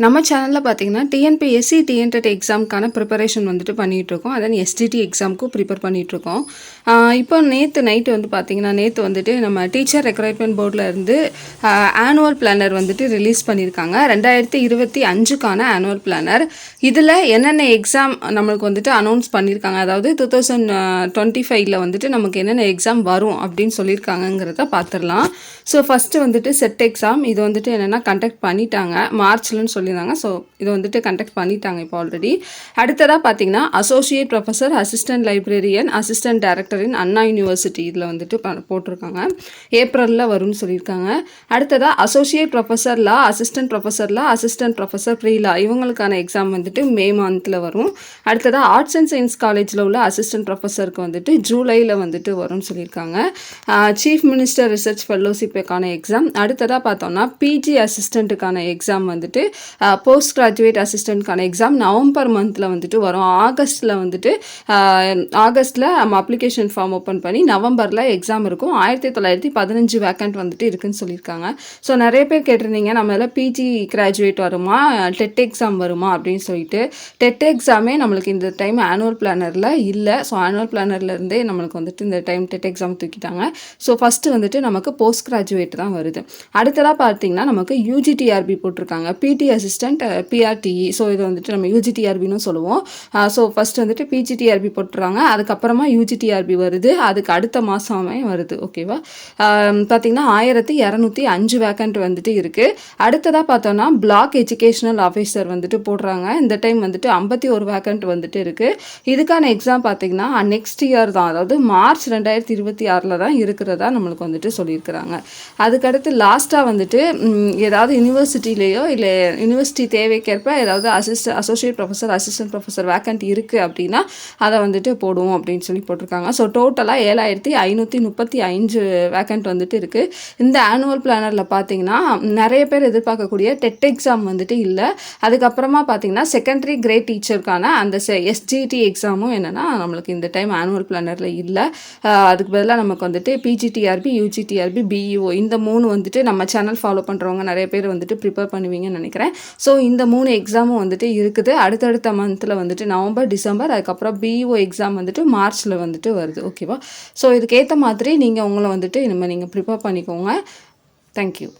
நம்ம சேனலில் பார்த்தீங்கன்னா டிஎன்பிஎஸ்சி டிஎன்டெட் எக்ஸாமுக்கான ப்ரிப்பரேஷன் வந்துட்டு பண்ணிகிட்ருக்கோம் அதான் எஸ்டிடி எக்ஸாமுக்கும் ப்ரிப்பேர் பண்ணிகிட்ருக்கோம் இப்போ நேற்று நைட்டு வந்து பார்த்தீங்கன்னா நேற்று வந்துட்டு நம்ம டீச்சர் ரெக்ரூட்மெண்ட் போர்டில் இருந்து ஆனுவல் பிளானர் வந்துட்டு ரிலீஸ் பண்ணியிருக்காங்க ரெண்டாயிரத்தி இருபத்தி அஞ்சுக்கான ஆனுவல் பிளானர் இதில் என்னென்ன எக்ஸாம் நம்மளுக்கு வந்துட்டு அனௌன்ஸ் பண்ணியிருக்காங்க அதாவது டூ தௌசண்ட் டுவெண்ட்டி ஃபைவ்ல வந்துட்டு நமக்கு என்னென்ன எக்ஸாம் வரும் அப்படின்னு சொல்லியிருக்காங்கங்கிறத பார்த்துடலாம் ஸோ ஃபஸ்ட்டு வந்துட்டு செட் எக்ஸாம் இது வந்துட்டு என்னென்னா கண்டக்ட் பண்ணிட்டாங்க. மார்ச்லன்னு சொல்லியிருந்தாங்க. ஸோ இதை வந்துட்டு கண்டக்ட் பண்ணிட்டாங்க இப்போ ஆல்ரெடி அடுத்ததாக பார்த்தீங்கன்னா associate professor assistant librarian assistant டைரக்டரின் Anna university இதில் வந்துட்டு போட்டிருக்காங்க. ஏப்ரலில் வரும்னு சொல்லியிருக்காங்க. அடுத்ததாக அசோசியேட் ப்ரொஃபஸர்லா அசிஸ்டன்ட் ப்ரொஃபஸர்லா அசிஸ்டன்ட் ப்ரொஃபஸர் ஃப்ரீலா இவங்களுக்கான எக்ஸாம் வந்துட்டு மே மந்தில் வரும். அடுத்ததாக ஆர்ட்ஸ் அண்ட் சயின்ஸ் காலேஜில் உள்ள அசிஸ்டன்ட் ப்ரொஃபஸருக்கு வந்துட்டு ஜூலையில் வந்துட்டு வரும்னு சொல்லியிருக்காங்க. சீஃப் மினிஸ்டர் ரிசர்ச் ஃபெல்லோஷிப்புக்கான எக்ஸாம் அடுத்ததாக பார்த்தோம்னா பிஜி அசிஸ்டண்ட்டுக்கான எக்ஸாம் வந்துட்டு போஸ்ட் கிராஜுவேட் அசிஸ்டண்ட்கான எக்ஸாம் நவம்பர் மந்தில் வந்துட்டு வரும். ஆகஸ்ட்டில் வந்துட்டு ஆகஸ்ட்டில் நம்ம அப்ளிகேஷன் ஃபார்ம் ஓப்பன் பண்ணி நவம்பரில் எக்ஸாம் இருக்கும். ஆயிரத்தி தொள்ளாயிரத்தி பதினஞ்சு வேக்கண்ட் வந்துட்டு இருக்குன்னு சொல்லியிருக்காங்க. ஸோ நிறைய பேர் கேட்டிருந்தீங்க நம்மளால் பிஜி கிராஜுவேட் வருமா? டெட் எக்ஸாம் வருமா? அப்படின்னு சொல்லிட்டு. டெட் எக்ஸாமே நம்மளுக்கு இந்த டைம் ஆனுவல் பிளானரில் இல்லை. ஸோ ஆனுவல் பிளானர்லேருந்தே நம்மளுக்கு வந்துட்டு இந்த டைம் டெட் எக்ஸாம் தூக்கிட்டாங்க. ஸோ ஃபஸ்ட்டு வந்துட்டு நமக்கு போஸ்ட் கிராஜுவேட் தான் வருது. அடுத்ததாக பார்த்தீங்கன்னா நமக்கு யூஜிடிஆர்பி போட்டிருக்காங்க. பிடிஎஸ் அசிஸ்டண்ட் பிஆர்டிஇ ஸோ இதை வந்துட்டு நம்ம யூஜிடிஆர்பின்னு சொல்லுவோம். Uh, ஸோ ஃபஸ்ட் வந்துட்டு பிஜிடிஆர்பி போட்டுறாங்க. அதுக்கப்புறமா யூஜிடிஆர்பி வருது. அதுக்கு அடுத்த மாதமே வருது. ஓகேவா um, பார்த்தீங்கன்னா ஆயிரத்தி இரநூத்தி அஞ்சு வேக்கண்ட் வந்துட்டு இருக்குது அடுத்ததாக பார்த்தோன்னா பிளாக் எஜுகேஷனல் ஆஃபீஸர் வந்துட்டு போடுறாங்க. இந்த டைம் வந்துட்டு ஐம்பத்தி ஒரு வேக்கண்ட் வந்துட்டு இருக்குது இதுக்கான எக்ஸாம் பார்த்தீங்கன்னா நெக்ஸ்ட் இயர் தான். அதாவது மார்ச் ரெண்டாயிரத்தி இருபத்தி ஆறில் தான் இருக்கிறதா நம்மளுக்கு வந்துட்டு சொல்லியிருக்கிறாங்க. அதுக்கடுத்து லாஸ்ட்டாக வந்துட்டு ஏதாவது யூனிவர்சிட்டிலேயோ இல்லை யூனிவர்சிட்டி தேவைக்கேற்ப ஏதாவது assist associate professor assistant professor vacant இருக்குது அப்படின்னா அதை வந்துட்டு போடுவோம் அப்படின்னு சொல்லி போட்டிருக்காங்க. ஸோ டோட்டலாக ஏழாயிரத்தி ஐநூற்றி முப்பத்தி அஞ்சு வேக்கண்ட் வந்துட்டு இருக்குது இந்த ஆனுவல் பிளானரில் பார்த்தீங்கன்னா நிறைய பேர் எதிர்பார்க்கக்கூடிய டெட் எக்ஸாம் வந்துட்டு இல்லை. அதுக்கப்புறமா பார்த்தீங்கன்னா செகண்டரி கிரேட் டீச்சருக்கான அந்த எஸ்ஜிடி எக்ஸாமும் என்னென்னா நம்மளுக்கு இந்த டைம் ஆனுவல் பிளானரில் இல்லை. அதுக்கு பதிலாக நமக்கு வந்துட்டு பிஜிடிஆர்பி யூஜிடிஆர்பி பிஇஓ இந்த மூணு வந்துட்டு நம்ம சேனல் ஃபாலோ பண்ணுறவங்க நிறைய பேர் வந்துட்டு ப்ரிப்பேர் பண்ணுவீங்கன்னு நினைக்கிறேன். ஸோ இந்த மூணு எக்ஸாமும் வந்துட்டு இருக்குது. அடுத்தடுத்த மந்தில் வந்துட்டு நவம்பர் டிசம்பர் அதுக்கப்புறம் பிஓ எக்ஸாம் வந்துட்டு மார்ச்சில் வந்துட்டு வருது. ஓகேவா ஸோ இதுக்கேற்ற மாதிரி நீங்கள் உங்களை வந்துட்டு இனிமேல் நீங்கள் ப்ரிப்பேர் பண்ணிக்கோங்க. தேங்க்யூ